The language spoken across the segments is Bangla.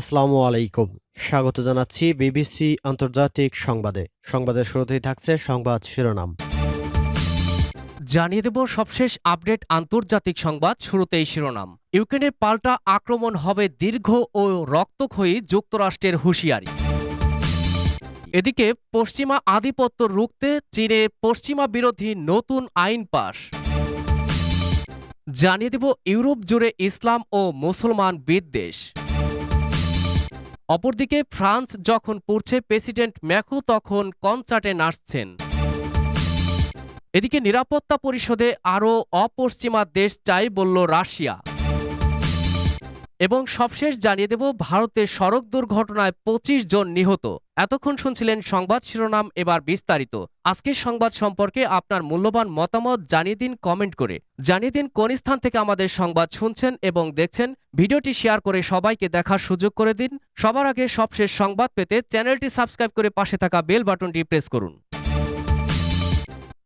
আসসালামু আলাইকুম। স্বাগত জানাচ্ছি বিবিসি আন্তর্জাতিক সংবাদে। সংবাদের শুরুতেই থাকছে সংবাদ শিরোনাম। জানিয়ে দেব সবশেষ আপডেট আন্তর্জাতিক সংবাদ শুরুতেই শিরোনাম। ইউক্রেনের পাল্টা আক্রমণ হবে দীর্ঘ ও রক্তক্ষয়ী যুক্তরাষ্ট্রের হুঁশিয়ারি। এদিকে পশ্চিমা আধিপত্য রুখতে চীনে পশ্চিমা বিরোধী নতুন আইন পাশ। জানিয়ে দেব ইউরোপ জুড়ে ইসলাম ও মুসলমান বিদ্বেষ। অপরদিকে ফ্রান্স যখন পড়ছে প্রেসিডেন্ট ম্যাকো, তখন কনসার্টে নাচছেন। এদিকে নিরাপত্তা পরিষদে আরও অপশ্চিমা দেশ চাই বলল রাশিয়া। এবং সবশেষ জানিয়ে দেব, ভারতের সড়ক দুর্ঘটনায় পঁচিশ জন নিহত। এতক্ষণ শুনছিলেন সংবাদ শিরোনাম, এবার বিস্তারিত। আজকের সংবাদ সম্পর্কে আপনার মূল্যবান মতামত জানিয়ে দিন কমেন্ট করে। জানিয়ে দিন কোন স্থান থেকে আমাদের সংবাদ শুনছেন এবং দেখছেন। ভিডিওটি শেয়ার করে সবাইকে দেখার সুযোগ করে দিন। সবার আগে সবশেষ সংবাদ পেতে চ্যানেলটি সাবস্ক্রাইব করে পাশে থাকা বেল বাটনটি প্রেস করুন।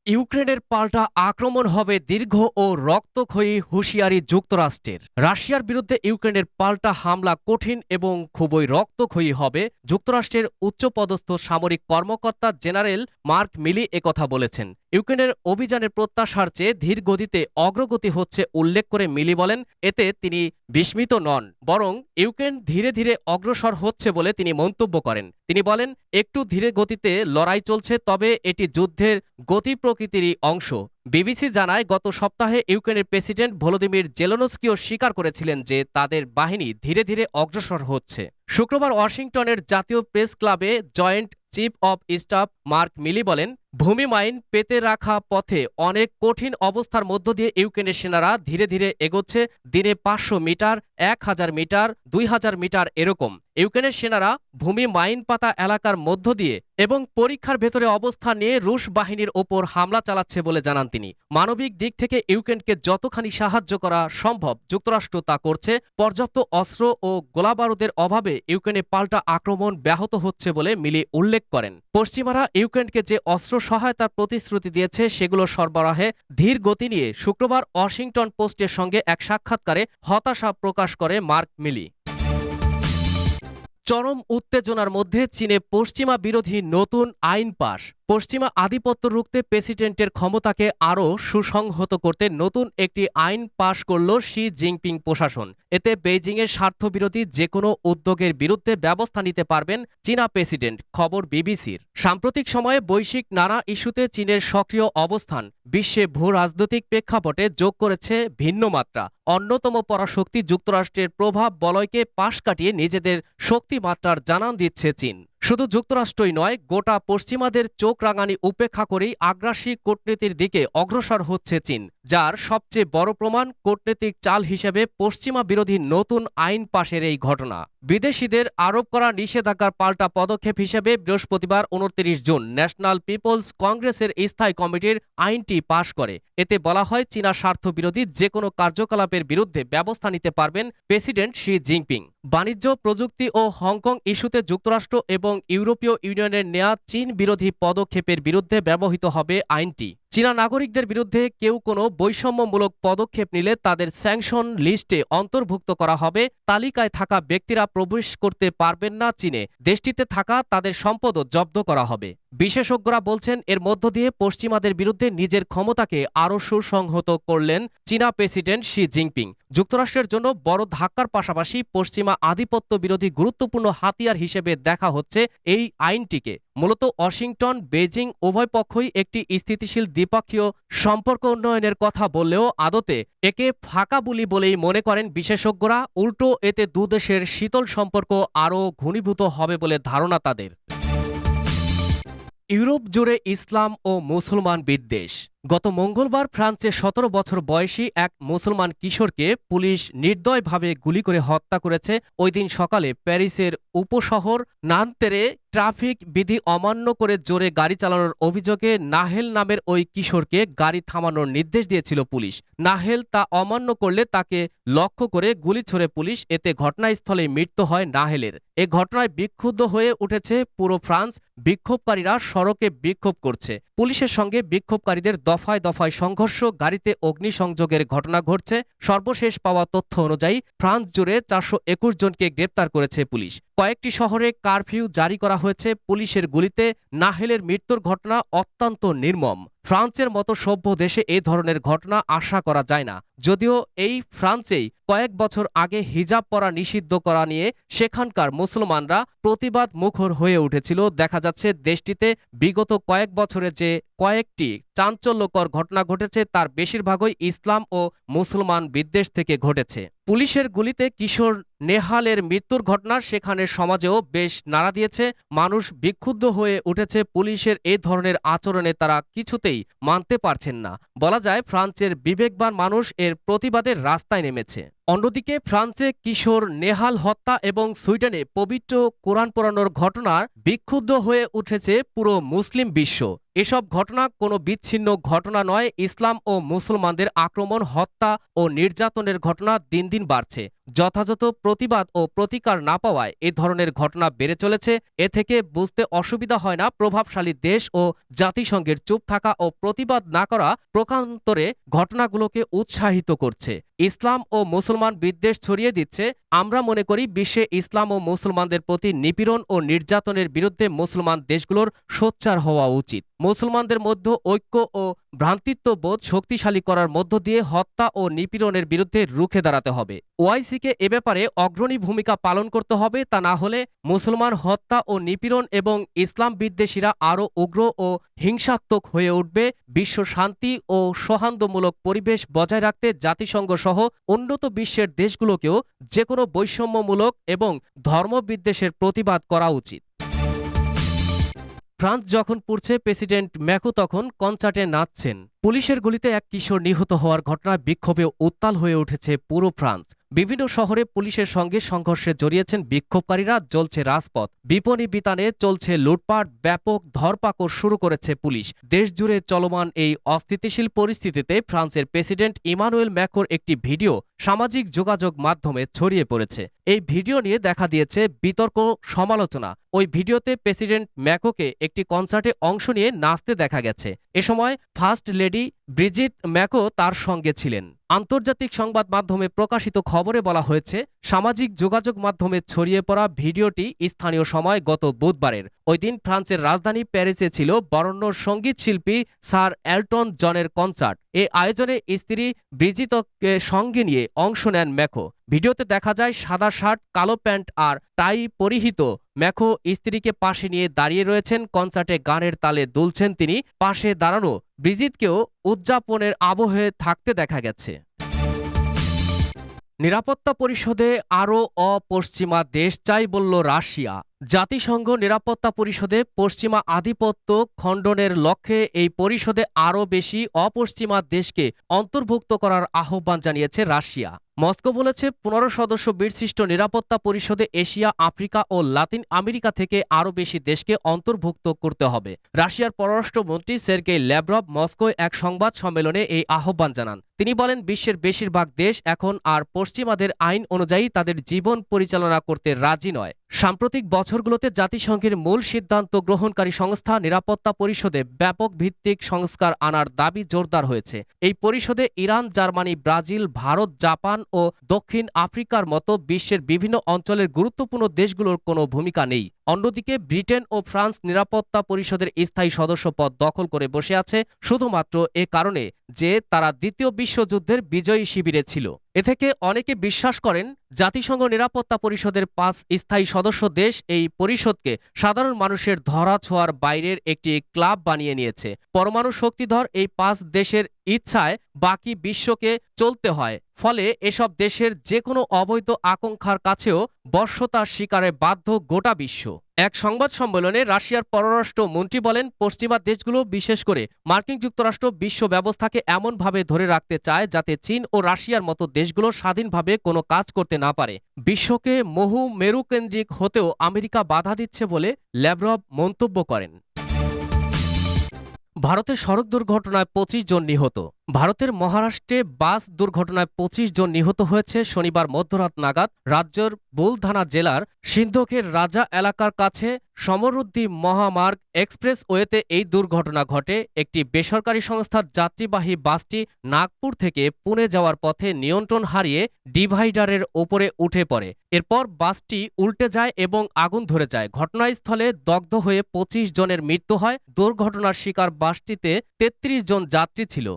ইউক্রেনের পাল্টা আক্রমণ হবে দীর্ঘ ও রক্তক্ষয়ী হুঁশিয়ারি যুক্তরাষ্ট্রের। রাশিয়ার বিরুদ্ধে ইউক্রেনের পাল্টা হামলা কঠিন এবং খুবই রক্তক্ষয়ী হবে, যুক্তরাষ্ট্রের উচ্চপদস্থ সামরিক কর্মকর্তা জেনারেল মার্ক মিলি একথা বলেছেন। ইউক্রেনের অভিযানের প্রত্যাশার চেয়ে ধীর গতিতে অগ্রগতি হচ্ছে উল্লেখ করে মিলি বলেন, এতে তিনি বিস্মিত নন, বরং ইউক্রেন ধীরে ধীরে অগ্রসর হচ্ছে বলে তিনি মন্তব্য করেন। তিনি বলেন, একটু ধীরে গতিতে লড়াই চলছে, তবে এটি যুদ্ধের গতি প্রকৃতিরই অংশ। বিবিসি জানায়, গত সপ্তাহে ইউক্রেনের প্রেসিডেন্ট ভলোদিমির জেলোনস্কিও স্বীকার করেছিলেন যে তাদের বাহিনী ধীরে ধীরে অগ্রসর হচ্ছে। শুক্রবার ওয়াশিংটনের জাতীয় প্রেস ক্লাবে joint chief of staff Mark Milley বলেন ভূমি মাইন পেতে রাখা পথে অনেক কঠিন অবস্থার মধ্য দিয়ে ইউক্রেনের সেনারা ধীরে ধীরে এগোচ্ছে। দিনে পাঁচশো মিটার, এক হাজার মিটার, দুই হাজার মিটার এরকম। ইউক্রেনের সেনারা ভূমি মাইন পাতা এলাকার মধ্য দিয়ে এবং পরীক্ষার ভেতরে অবস্থান নিয়ে রুশ বাহিনীর ওপর হামলা চালাচ্ছে বলে জানান তিনি। মানবিক দিক থেকে ইউক্রেনকে যতখানি সাহায্য করা সম্ভব যুক্তরাষ্ট্র তা করছে। পর্যাপ্ত অস্ত্র ও গোলাবারুদের অভাবে ইউক্রেনে পাল্টা আক্রমণ ব্যাহত হচ্ছে বলে মিলি উল্লেখ করেন। পশ্চিমারা ইউক্রেনকে যে অস্ত্র সহায়তার প্রতিশ্রুতি দিয়েছে সেগুলো সরবরাহে ধীর গতি নিয়ে শুক্রবার ওয়াশিংটন পোস্টের সঙ্গে এক সাক্ষাৎকারে হতাশা প্রকাশ করে মার্ক মিলি। চরম উত্তেজনার মধ্যে চীনে পশ্চিমা বিরোধী নতুন আইন পাশ। পশ্চিমা আধিপত্য রুখতে প্রেসিডেন্টের ক্ষমতাকে আরও সুসংহত করতে নতুন একটি আইন পাশ করল শি জিনপিং প্রশাসন। এতে বেইজিংয়ের স্বার্থবিরোধী যে কোনো উদ্যোগের বিরুদ্ধে ব্যবস্থা নিতে পারবেন চীনা প্রেসিডেন্ট, খবর বিবিসির। সাম্প্রতিক সময়ে বৈশ্বিক নানা ইস্যুতে চীনের সক্রিয় অবস্থান বিশ্বে ভূ রাজনৈতিক প্রেক্ষাপটে যোগ করেছে ভিন্ন মাত্রা। অন্যতম পরাশক্তি যুক্তরাষ্ট্রের প্রভাব বলয়কে পাশ কাটিয়ে নিজেদের শক্তিমাত্রার জানান দিচ্ছে চীন। শুধু যুক্তরাষ্ট্রই নয়, গোটা পশ্চিমাদের চোখ রাঙানি উপেক্ষা করেই আগ্রাসী কূটনীতির দিকে অগ্রসর হচ্ছে চীন, যার সবচেয়ে বড় প্রমাণ কূটনৈতিক চাল হিসেবে পশ্চিমা বিরোধী নতুন আইন পাশের এই ঘটনা। বিদেশিদের আরোপ করা নিষেধাজ্ঞার পাল্টা পদক্ষেপ হিসেবে বৃহস্পতিবার উনত্রিশ জুন ন্যাশনাল পিপলস কংগ্রেসের স্থায়ী কমিটির আইনটি পাশ করে। এতে বলা হয়, চীনা স্বার্থবিরোধী যে কোনো কার্যকলাপের বিরুদ্ধে ব্যবস্থা নিতে পারবেন প্রেসিডেন্ট শি জিনপিং। বাণিজ্য, প্রযুক্তি ও হংকং ইস্যুতে যুক্তরাষ্ট্র এবং ইউরোপীয় ইউনিয়নের নেয়া চীন বিরোধী পদক্ষেপের বিরুদ্ধে ব্যবহৃত হবে আইনটি। চীনা নাগরিকদের বিরুদ্ধে কেউ কোনো বৈষম্যমূলক পদক্ষেপ নিলে তাদের স্যাংশন লিস্টে অন্তর্ভুক্ত করা হবে। তালিকায় থাকা ব্যক্তিরা প্রবেশ করতে পারবেন না চীনে। দেশটিতে থাকা তাদের সম্পদও জব্দ করা হবে। বিশেষজ্ঞরা বলছেন, এর মধ্য দিয়ে পশ্চিমাদের বিরুদ্ধে নিজের ক্ষমতাকে আরও সুসংহত করলেন চীনা প্রেসিডেন্ট শি জিনপিং। যুক্তরাষ্ট্রের জন্য বড় ধাক্কার পাশাপাশি পশ্চিমা আধিপত্য বিরোধী গুরুত্বপূর্ণ হাতিয়ার হিসেবে দেখা হচ্ছে এই আইনটিকে। মূলত ওয়াশিংটন বেজিং উভয় পক্ষই একটি স্থিতিশীল দ্বিপক্ষীয় সম্পর্ক উন্নয়নের কথা বললেও আদতে একে ফাঁকা বুলি বলেই মনে করেন বিশেষজ্ঞরা। উল্টো এতে দুদেশের শীতল সম্পর্ক আরও ঘনীভূত হবে বলে ধারণা তাদের। ইউরোপ জুড়ে ইসলাম ও মুসলমান বিদ্বেষ। গত মঙ্গলবার ফ্রান্সে সতেরো বছর বয়সী এক মুসলমান কিশোরকে পুলিশ নির্দয়ভাবে গুলি করে হত্যা করেছে। ওই দিন সকালে প্যারিসের উপশহর নানতেরে ট্রাফিক বিধি অমান্য করে জোরে গাড়ি চালানোর অভিযোগে নাহেল নামের ওই কিশোরকে গাড়ি থামানোর নির্দেশ দিয়েছিল পুলিশ। নাহেল তা অমান্য করলে তাকে লক্ষ্য করে গুলি ছোড়ে পুলিশ। এতে ঘটনাস্থলে মৃত্যু হয় নাহেলের। এ ঘটনায় বিক্ষুব্ধ হয়ে উঠেছে পুরো ফ্রান্স। বিক্ষোভকারীরা সড়কে বিক্ষোভ করছে। পুলিশের সঙ্গে বিক্ষোভকারীদের দফায় দফায় সংঘর্ষ, গাড়িতে অগ্নিসংযোগের ঘটনা ঘটছে। সর্বশেষ পাওয়া তথ্য অনুযায়ী ফ্রান্স জুড়ে চারশো একুশ জনকে গ্রেপ্তার করেছে পুলিশ। কয়েকটি শহরে কারফিউ জারি করা হয়েছে। পুলিশের গুলিতে নাহেলের মৃত্যুর ঘটনা অত্যন্ত নির্মম। ফ্রান্সের মতো সভ্য দেশে এ ধরনের ঘটনা আশা করা যায় না। যদিও এই ফ্রান্সেই কয়েক বছর আগে হিজাব পরা নিষিদ্ধ করা নিয়ে সেখানকার মুসলমানরা প্রতিবাদ মুখর হয়ে উঠেছিল। দেখা যাচ্ছে দেশটিতে বিগত কয়েক বছরে যে কয়েকটি চাঞ্চল্যকর ঘটনা ঘটেছে, তার বেশিরভাগই ইসলাম ও মুসলমান বিদ্বেষ থেকে ঘটেছে। পুলিশের গুলিতে কিশোর নেহালের মৃত্যুর ঘটনা সেখানে সমাজেও বেশ নাড়া দিয়েছে। মানুষ বিক্ষুব্ধ হয়ে উঠেছে। পুলিশের এ ধরনের আচরণে তারা কিছুতেই মানতে পারছেন না। বলা যায়, ফ্রান্সের বিবেকবান মানুষ এর প্রতিবাদে রাস্তায় নেমেছে। অন্যদিকে, ফ্রান্সে কিশোর নেহাল হত্যা এবং সুইডেনে পবিত্র কোরআন পোড়ানোর ঘটনার বিক্ষুব্ধ হয়ে উঠেছে পুরো মুসলিম বিশ্ব। এসব ঘটনা কোনো বিচ্ছিন্ন ঘটনা নয়। ইসলাম ও মুসলমানদের আক্রমণ, হত্যা ও নির্যাতনের ঘটনা দিন দিন বাড়ছে। যথাযথ প্রতিবাদ ও প্রতিকার না পাওয়ায় এ ধরনের ঘটনা বেড়ে চলেছে। এ থেকে বুঝতে অসুবিধা হয় না প্রভাবশালী দেশ ও জাতিসংঘের চুপ থাকা ও প্রতিবাদ না করা প্রকান্তরে ঘটনাগুলোকে উৎসাহিত করছে। ইসলাম ও মুসলমান বিদ্বেষ ছড়িয়ে দিচ্ছে। আমরা মনে করি বিশ্বে ইসলাম ও মুসলমানদের প্রতি নিপীড়ন ও নির্যাতনের বিরুদ্ধে মুসলমান দেশগুলোর সোচ্চার হওয়া উচিত। মুসলমানদের মধ্যে ঐক্য ও ভ্রান্তিত্ববোধ শক্তিশালী করার মধ্য দিয়ে হত্যা ও নিপীড়নের বিরুদ্ধে রুখে দাঁড়াতে হবে। ওআইসিকে এ ব্যাপারে অগ্রণী ভূমিকা পালন করতে হবে, তা না হলে মুসলমান হত্যা ও নিপীড়ন এবং ইসলাম বিদ্বেষীরা আরও উগ্র ও হিংসাত্মক হয়ে উঠবে। বিশ্ব শান্তি ও সৌহার্দ্যমূলক পরিবেশ বজায় রাখতে জাতিসংঘ সহ উন্নত বিশ্বের দেশগুলোকেও যে কোনো বৈষম্যমূলক এবং ধর্মবিদ্বেষের প্রতিবাদ করা উচিত। ফ্রান্স যখন পুড়ছে, প্রেসিডেন্ট ম্যাকো তখন কনসার্টে নাচছেন। পুলিশের গুলিতে এক কিশোর নিহত হওয়ার ঘটনায় বিক্ষোভে উত্তাল হয়ে উঠেছে পুরো ফ্রান্স। বিভিন্ন শহরে পুলিশের সঙ্গে সংঘর্ষে জড়িয়েছেন বিক্ষোভকারীরা জ্বলছে রাজপথ। বিপণী বিতানে চলছে লুটপাট, ব্যাপক ধরপাকড় শুরু করেছে পুলিশ। দেশজুড়ে চলমান এই অস্থিতিশীল পরিস্থিতিতে ফ্রান্সের প্রেসিডেন্ট ইমানুয়েল ম্যাকোর একটি ভিডিও সামাজিক যোগাযোগ মাধ্যমে ছড়িয়ে পড়েছে। এই ভিডিও নিয়ে দেখা দিয়েছে বিতর্ক, সমালোচনা। ওই ভিডিওতে প্রেসিডেন্ট ম্যাকোকে একটি কনসার্টে অংশ নিয়ে নাচতে দেখা গেছে। এ সময় ফার্স্ট লেডি ব্রিজিত ম্যাকো তার সঙ্গে ছিলেন। আন্তর্জাতিক সংবাদ মাধ্যমে প্রকাশিত খবরে বলা হয়েছে, সামাজিক যোগাযোগ মাধ্যমে ছড়িয়ে পড়া ভিডিওটি স্থানীয় সময় গত বুধবারের। ওই দিন ফ্রান্সের রাজধানী প্যারিসে ছিল বরণ্য সংগীত শিল্পী স্যার এলটন জনের কনসার্ট। এ আয়োজনে স্ত্রী ব্রিজিতকে সঙ্গে নিয়ে অংশ নেন ম্যাখো। ভিডিওতে দেখা যায় সাদা শার্ট, কালো প্যান্ট আর টাই পরিহিত। ম্যাখো স্ত্রীকে পাশে নিয়ে দাঁড়িয়ে রয়েছেন। কনসার্টে গানের তালে দুলছেন তিনি। পাশে দাঁড়ানো ব্রিজিতকেও উদযাপনের আবহে থাকতে দেখা গেছে। নিরাপত্তা পরিষদে আরও অপশ্চিমা দেশ চাই বলল রাশিয়া। জাতিসংঘ নিরাপত্তা পরিষদে পশ্চিমা আধিপত্য খণ্ডনের লক্ষ্যে এই পরিষদে আরও বেশি অপশ্চিমা দেশকে অন্তর্ভুক্ত করার আহ্বান জানিয়েছে রাশিয়া। মস্কো বলেছে, পনেরো সদস্য বিশিষ্ট নিরাপত্তা পরিষদে এশিয়া, আফ্রিকা ও লাতিন আমেরিকা থেকে আরও বেশি দেশকে অন্তর্ভুক্ত করতে হবে। রাশিয়ার পররাষ্ট্রমন্ত্রী সের্গেই ল্যাব্রভ মস্কোয় এক সংবাদ সম্মেলনে এই আহ্বান জানান। তিনি বলেন, বিশ্বের বেশিরভাগ দেশ এখন আর পশ্চিমাদের আইন অনুযায়ী তাদের জীবন পরিচালনা করতে রাজি নয়। সাম্প্রতিক বছরগুলোতে জাতিসংঘের মূল সিদ্ধান্ত গ্রহণকারী সংস্থা নিরাপত্তা পরিষদে ব্যাপক ভিত্তিক সংস্কার আনার দাবি জোরদার হয়েছে। এই পরিষদে Iran, Germany, Brazil, Bharat, Japan ও দক্ষিণ আফ্রিকার মতো বিশ্বের বিভিন্ন অঞ্চলের গুরুত্বপূর্ণ দেশগুলোর কোনো ভূমিকা নেই। অন্যদিকে, ব্রিটেন ও ফ্রান্স নিরাপত্তা পরিষদের স্থায়ী সদস্য পদ দখল করে বসে আছে শুধুমাত্র এ কারণে যে তারা দ্বিতীয় বিশ্বযুদ্ধের বিজয়ী শিবিরে ছিল। এ থেকে অনেকে বিশ্বাস করেন জাতিসংঘ নিরাপত্তা পরিষদের পাঁচ স্থায়ী সদস্য দেশ এই পরিষদকে সাধারণ মানুষের ধরা ছোঁয়ার বাইরের একটি ক্লাব বানিয়ে নিয়েছে। পরমাণু শক্তিধর এই পাঁচ দেশের ইচ্ছায় বাকি বিশ্বকে চলতে হয়। ফলে এসব দেশের যে কোনো অবৈধ আকাঙ্ক্ষার কাছেও বর্ষতার শিকারে বাধ্য গোটা বিশ্ব। এক সংবাদ সম্মেলনে রাশিয়ার পররাষ্ট্র মন্ত্রী বলেন, পশ্চিমা দেশগুলো, বিশেষ করে মার্কিন যুক্তরাষ্ট্র, বিশ্ব ব্যবস্থাকে এমনভাবে ধরে রাখতে চায় যাতে চীন ও রাশিয়ার মতো দেশগুলো স্বাধীনভাবে কোনো কাজ করতে না পারে। বিশ্বকে মহু মেরুকেন্দ্রিক হতেও আমেরিকা বাধা দিচ্ছে বলে ল্যাব্রভ মন্তব্য করেন। ভারতে সড়ক দুর্ঘটনায় পঁচিশ জন নিহত। ভারতের মহারাষ্ট্রে বাস দুর্ঘটনায় পঁচিশ জন নিহত হয়েছে। শনিবার মধ্যরাত নাগাদ রাজ্যের বুলধানা জেলার সিন্ধকের রাজা এলাকার কাছে সমরুদ্দি মহামার্গ এক্সপ্রেসওয়েতে এই দুর্ঘটনা ঘটে। একটি বেসরকারি সংস্থার যাত্রীবাহী বাসটি নাগপুর থেকে পুনে যাওয়ার পথে নিয়ন্ত্রণ হারিয়ে ডিভাইডারের ওপরে উঠে পড়ে। এরপর বাসটি উল্টে যায় এবং আগুন ধরে যায়। ঘটনাস্থলে দগ্ধ হয়ে পঁচিশ জনের মৃত্যু হয়। দুর্ঘটনার শিকার বাসটিতে তেত্রিশ জন যাত্রী ছিল।